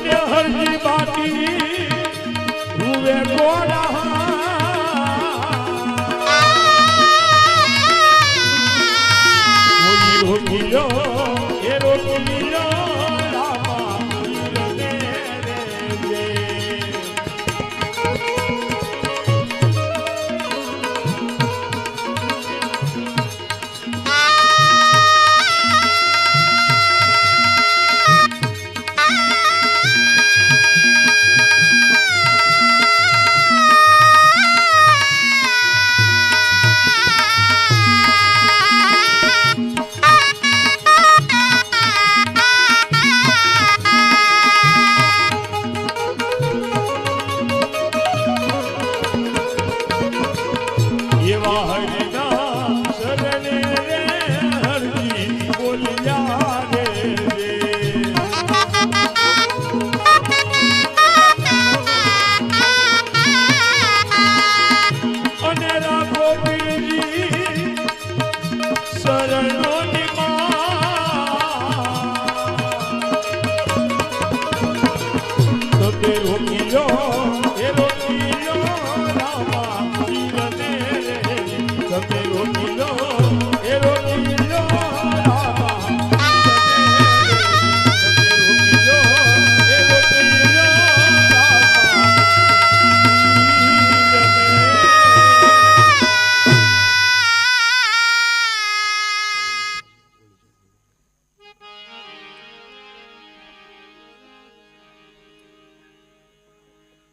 અને હરજી બાટી રૂવે ગોરા કોઈ રોકીલો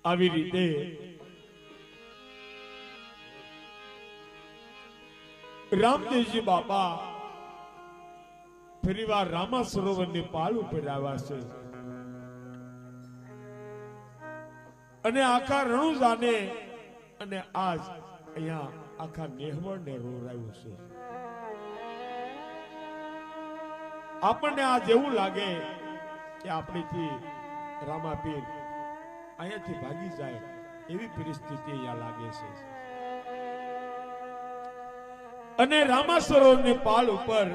આવી રીતે. રામદેવજી બાપા ફરીવાર રામા સરોવરની પાળ ઉપર આવ્યા છે. અને આખા રણુજાને અને આજ અહીંયા આખા નેહવળને રોરાયું છે. આપણને આજ એવું લાગે કે આપણીથી રામાપીર અહીંયાથી ભાગી જાય એવી પરિસ્થિતિ અહીંયા લાગે છે. અને રામા સરોવરની ઉપર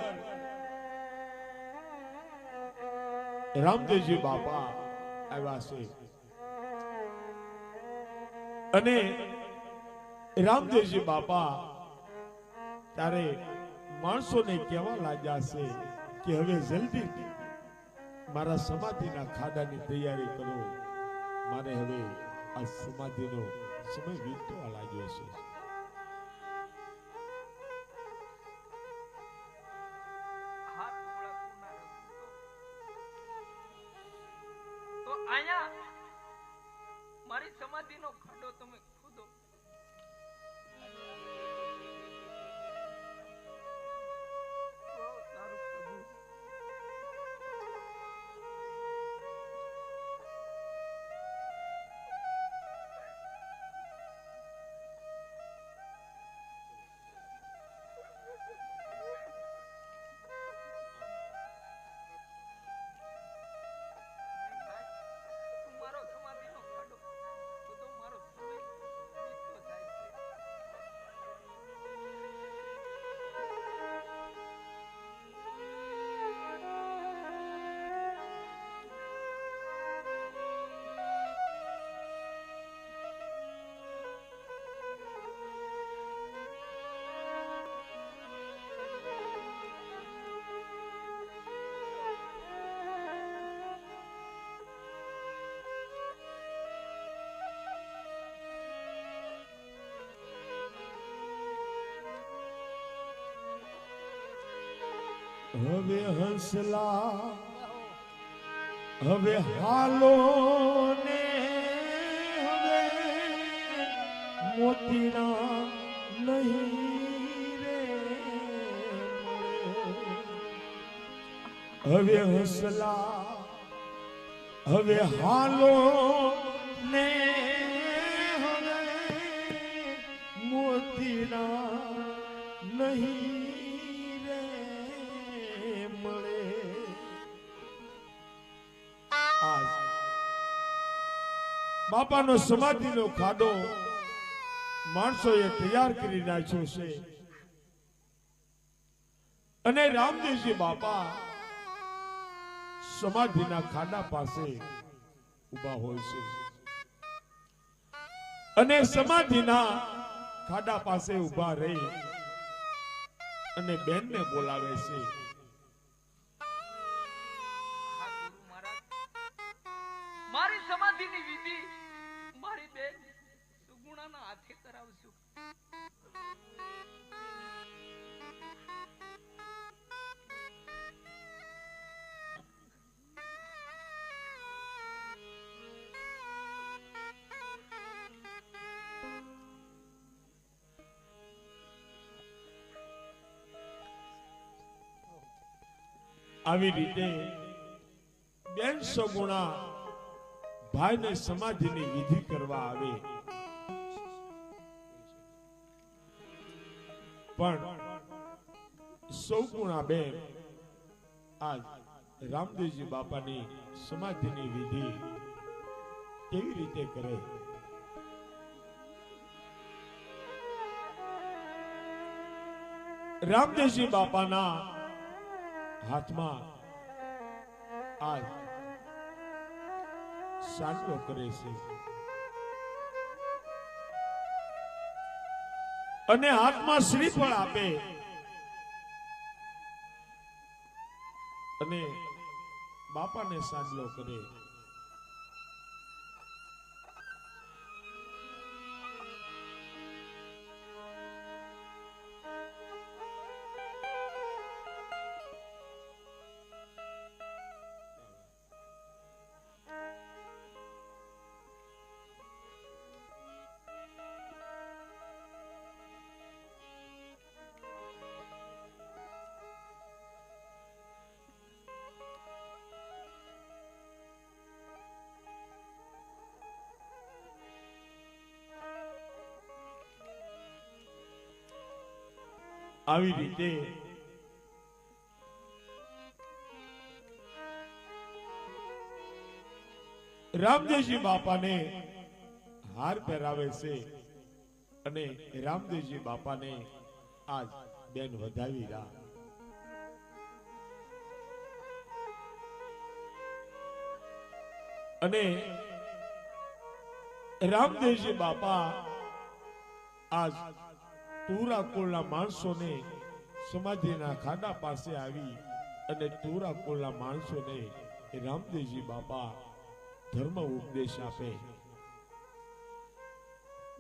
રામદેવજી બાપા આવ્યા છે. અને રામદેવજી બાપા ત્યારે માણસોને કહેવા લાગ્યા છે કે હવે જલ્દી મારા સમાધિના ખાડાની તૈયારી કરો. મારે હવે આ સમાધિનો સમય વીતવા લાગ્યો છે. હવે હસલા, હવે હાલો ને હવે મોતીના નહીં રે. હવે હસલા, હવે હાલો ને હવે મોતીના નહીં બાપાનો સમાધિનો ખાડો માણસોએ તૈયાર કરી નાખ્યો છે. અને રામદેવજી બાપા સમાધિના ખાડા પાસે ઊભા હોય છે. અને સમાધિના ખાડા પાસે ઊભા રહી અને બેનને બોલાવે છે. આવી રીતે બેન સગુણા ભાઈને સમાધિની વિધિ કરવા આવે. પણ સૌગુણા બેન આ રામદેવજી બાપાની સમાધિની વિધિ કેવી રીતે કરે? રામદેવજી બાપાના હાથમાં આ સાંકળો કરે છે. અને હાથમાં શ્રીફળ આપે. અને બાપાને સાંજલો કરે. આવી રીતે. રામદેવજી બાપાને હાર પહેરાવે છે અને રામદેવજી બાપાને આજ બેન વધાવી રહ્યા. અને રામદેવજી બાપા આજ તુરા કુળના માણસોને સમાધિના ખાડા પાસે આવી અને તુરા કુળના માણસોને રામદેવજી બાપા ધર્મ ઉપદેશ આપે.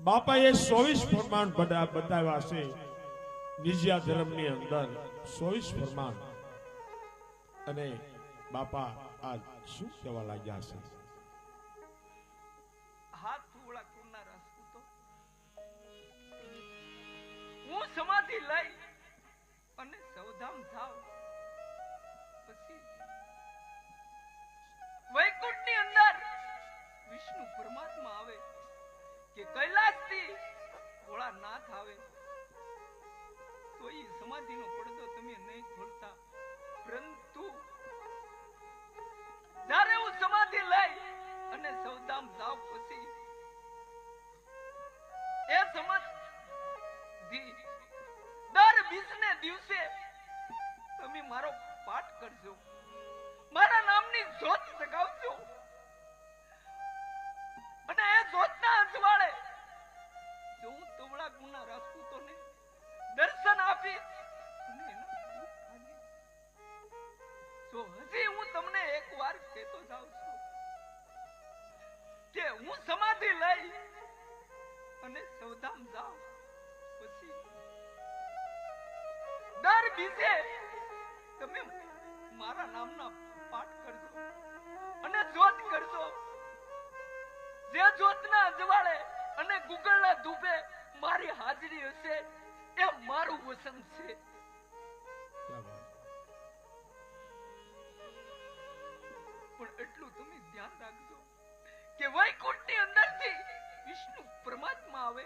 બાપાએ ચોવીસ ફરમાન બતા- બતાવ્યા છે નિજ્યા ધર્મની અંદર. ચોવીસ ફરમાન. અને બાપા આ શું કહેવા લાગ્યા છે? કરજો. મારા નામની જ્યોત જગાવજો અને એ જ્યોતના અજવાળે જો હું તવડા ગુના રાજપૂતોને દર્શન આપી. જો હજી હું તમને એક વાર કહેતો જાઉં છું કે હું સમાધિ લઈ અને સૌધામ જાઉં. પછી દર બીજે અજવાળે અને ગુગળના ધૂપે મારી હાજરી હશે એ મારું વસન છે. પણ એટલું તમે ધ્યાન રાખજો કે વૈકુંઠની અંદરથી વિષ્ણુ પરમાત્મા આવે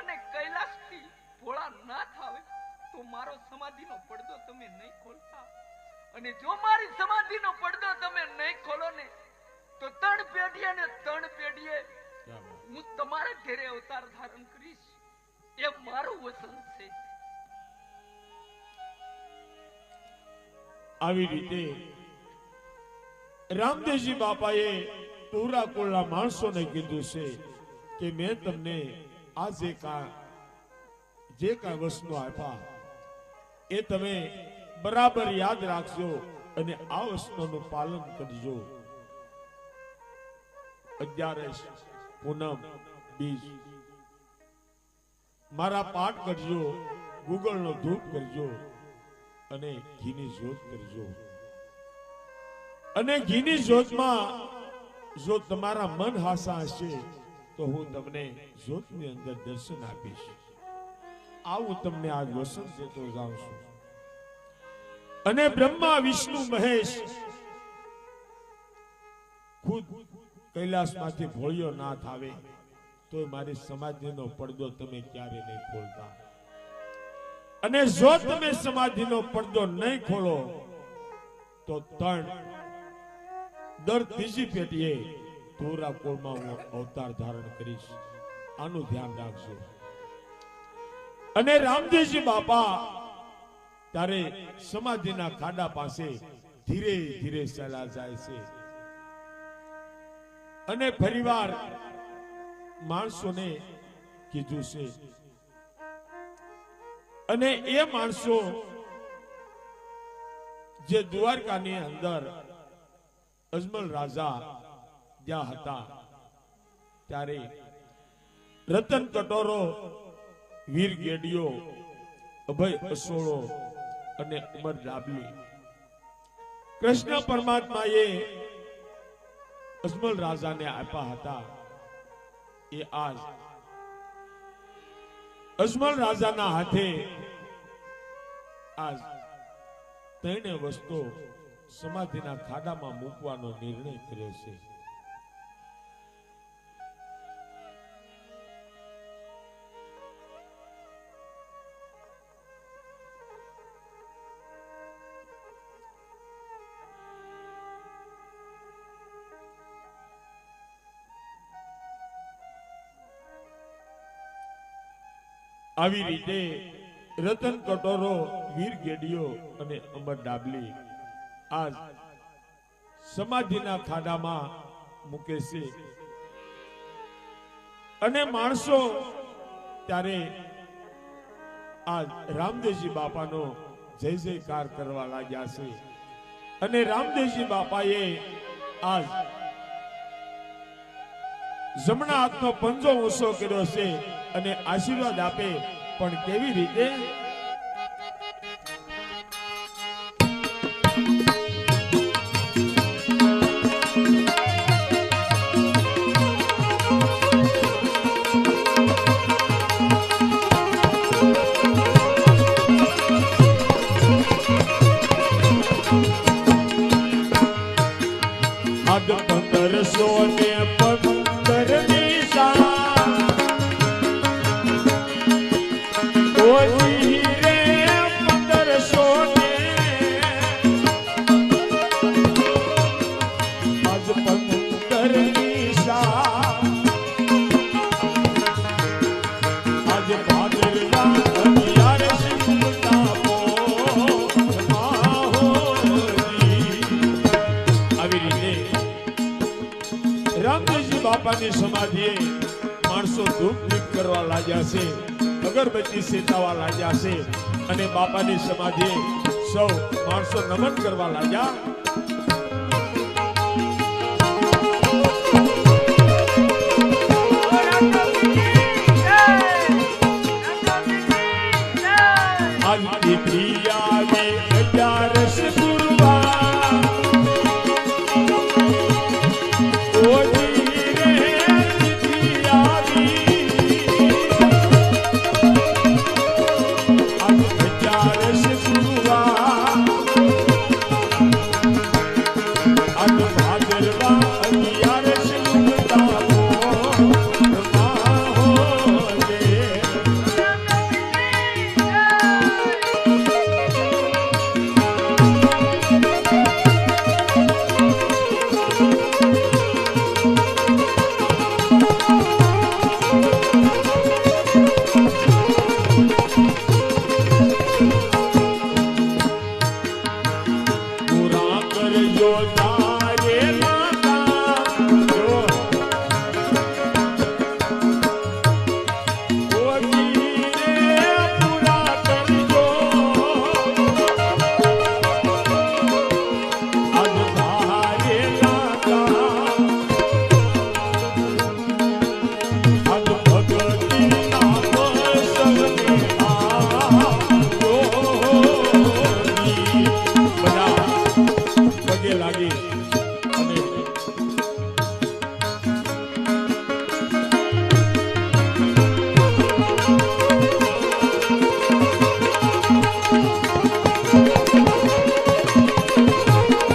અને કૈલાસથી ભોળાનાથ આવે તો મારો સમાધિનો પડદો તમે નહીં ખોલતા. અને જો મારી સમાધિનો પડદો તમે નહીં ખોલો ને તો ત્રણ પેઢી અને ત્રણ પેઢીએ હું તમારા ઘેરે અવતાર ધારણ કરીશ. એ મારું વચન છે. આવી રીતે રામદેવજી બાપાએ ટોરા કોળના માણસોને કીધું છે કે મેં તમને આ જે કા, જે કાંઈ વસ્તુ આપ્યા, એ તમે બરાબર યાદ રાખજો અને આ વસ્તુનું પાલન કરજો. અગિયારસ પૂનમ, બીજ. મારા પાઠ કરજો, ગૂગલનો ધૂપ કરજો અને ઘીની જોત કરજો. અને ઘીની જોતમાં જો તમારા મન હાસા હશે, તો હું તમને જોતની અંદર દર્શન આપીશ. આવું તમને આજ વ્યસન દેતો જાઉં છું. અને બ્રહ્મા, વિષ્ણુ, મહેશ, ખુદ કૈલાસમાંથી ભોળિયો નાથ આવે તો મારી સમાધિનો પડદો તમે ક્યારે નહીં ખોલતા. અને જો તમે સમાધિનો પડદો નહીં ખોલો, તો ત્રણ દર ત્રીજી પેટીએ ધોરા કોળમાં હું અવતાર ધારણ કરીશ. આનું ધ્યાન રાખજો. અને રામદેવજી બાપા ત્યારે સમાધિના ખાડા પાસે ધીરે ધીરે ચલા જાય છે. અને ફરીવાર માણસોને કીધું છે. અને એ માણસો જે દ્વારકાની અંદર અજમલ રાજા જ્યાં હતા, ત્યારે રતન કટોરો, વીર ગેડિયો અભય અસોળો અને અમર ડાબલી. કૃષ્ણ પરમાત્માએ અજમલ રાજાને આપ્યા હતા. એ આજ અજમલ રાજાના હાથે આજ તેણે વસ્તુ સમાધિના ખાડામાં મૂકવાનો નિર્ણય કર્યો છે. આવી રીતે રતન કટોરો, વીર ગેડિયો અને અમર ડાબલી આ સમાધિના ખાડામાં મૂકે છે. અને માણસો ત્યારે આ રામદેવજી બાપાનો જય જયકાર કરવા લાગ્યા છે. અને રામદેવજી બાપાએ આ જમણા હાથનો પંજો ઊંચો કર્યો છે. અને આશીર્વાદ આપે. પણ કેવી રીતે? સમાધિએ માણસો ધૂપ દીપ કરવા લાગ્યા છે. અગરબત્તી સેતાવા લાગ્યા છે. અને બાપાની સમાધિએ સૌ માણસો નમન કરવા લાગ્યા. આજ દીકરી